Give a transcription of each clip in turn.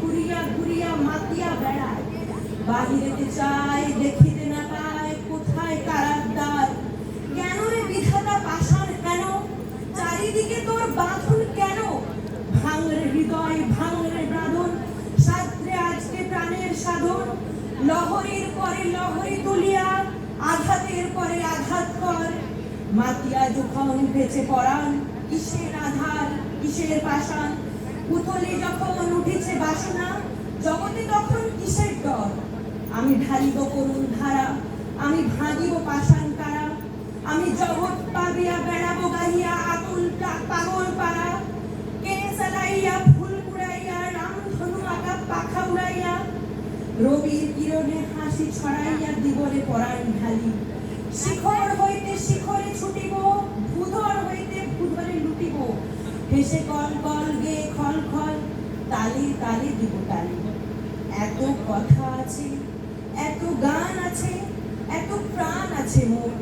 ঘুরিয়া ঘুরিয়া মাতিয়া বেড়ায়। চায়, দেখিতে না কোথায় কারার কেন রে কেন? চারিদিকে তোর কেন? হৃদয় ভাঙরে বাঁধন সাত্রে আজকে প্রাণের সাধন, লহরীর পরে লহরী তুলিয়া, আঘাতের পরে আঘাত কর। মাতিয়া যখন বেঁচে পড়ান, কিসের আধার, কিসের পাষাণ? পুতলে যখন উঠেছে বাসনা, জগতে তখন কিসের ডর? আমি ঢালিব করুণ ধারা, আমি ভাঙিব পাষাণ কারা আমি জগৎ পাবিয়া বেড়াবো রবির কিরণে হাসি ছড়াইয়া দিবরে পরাণ ঢালি। শিখর হইতে শিখরে ছুটিব, ভূধর হইতে ভূধরে লুটিব। হেসে কল কল গে খল খল, তালে তালে দিব তালি। এত কথা আছে, এত গান আছে, এত প্রাণ আছে মোর।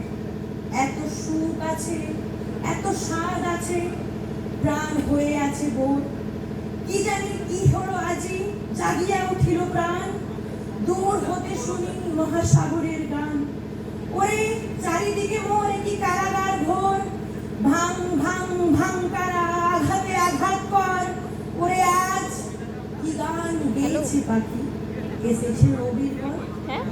এত সুখ আছে, এত স্বাদ আছে, প্রাণ হয়ে আছে বোধ কি জানি কি হলো আজি, জাগিয়া উঠিল প্রাণ। শুনি মহাসাগরের গান। ওরে চারিদিকে মোর কি কারাগার ঘোর? ভাং ভাং ভাং কারা আঘাতে আঘাত কর? ওরে আজ কি গান গেয়েছে পাখি? এসেছে রবির পর হ্যাঁ?